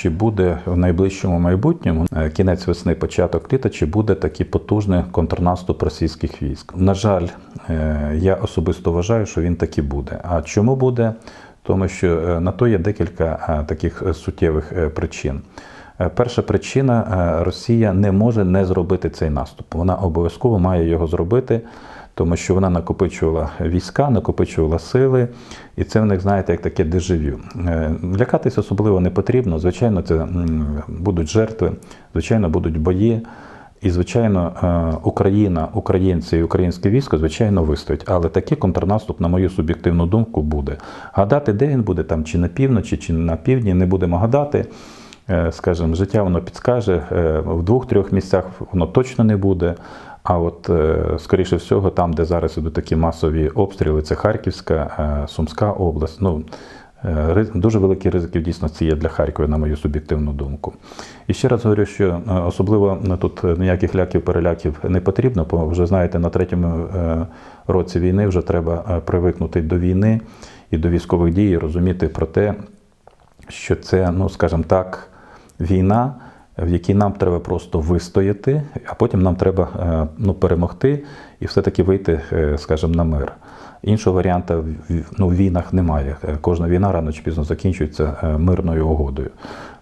чи буде в найближчому майбутньому е, кінець весни, початок літа, чи буде такий потужний контрнаступ російських військ. На жаль, е, я особисто вважаю, що він таки буде. А чому буде? Тому що е, на то є декілька таких суттєвих причин. Перша причина Росія не може не зробити цей наступ. Вона обов'язково має його зробити, тому що вона накопичувала війська, накопичувала сили, і це в них, знаєте, як таке дежавю. Е, Лякатись особливо не потрібно. Звичайно, це будуть жертви, звичайно, будуть бої. І, звичайно, е, Україна, українці і українське військо, звичайно, вистоять. Але такий контрнаступ, на мою суб'єктивну думку, буде. Гадати, де він буде, там, чи на півночі, чи на півдні, не будемо гадати. Е, Скажімо, життя воно підскаже. е, В двох-трьох місцях воно точно не буде. А от, е, скоріше всього, там, де зараз ідуть такі масові обстріли, це Харківська, Сумська область. Ну, дуже великі ризики в дійсності є для Харкова, на мою суб'єктивну думку. І ще раз говорю, що особливо тут ніяких ляків-переляків не потрібно, бо вже знаєте, на третьому році війни вже треба привикнути до війни і до військових дій, розуміти про те, що це, ну скажімо так, війна, в якій нам треба просто вистояти, а потім нам треба е, ну, перемогти і все-таки вийти, е, скажімо, на мир. Іншого варіанта в- в- ну, в війнах немає. Е, Кожна війна рано чи пізно закінчується мирною угодою.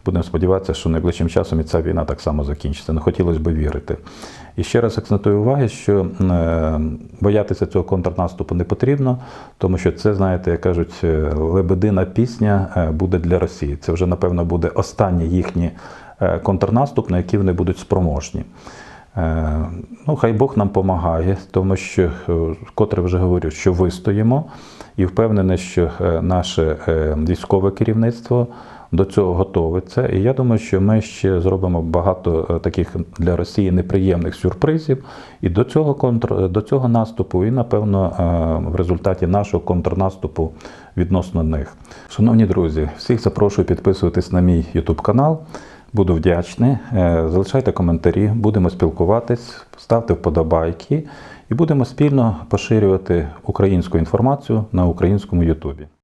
Будемо сподіватися, що найближчим часом і ця війна так само закінчиться. Не хотілося б вірити. І ще раз акцентую уваги, що боятися цього контрнаступу не потрібно, тому що це, знаєте, як кажуть, лебедина пісня буде для Росії. Це вже, напевно, буде останній їхній е, контрнаступ, на який вони будуть спроможні. Е, Ну, хай Бог нам допомагає, тому що, е, вкотре вже говорю, що вистоїмо, і впевнений, що е, наше е, військове керівництво до цього готовиться. І я думаю, що ми ще зробимо багато е, таких для Росії неприємних сюрпризів і до цього контр... до цього наступу, і напевно е, в результаті нашого контрнаступу відносно них. Шановні друзі, всіх запрошую підписуватись на мій YouTube канал. Буду вдячний. Е, Залишайте коментарі, будемо спілкуватись, ставте вподобайки і будемо спільно поширювати українську інформацію на українському Ютубі.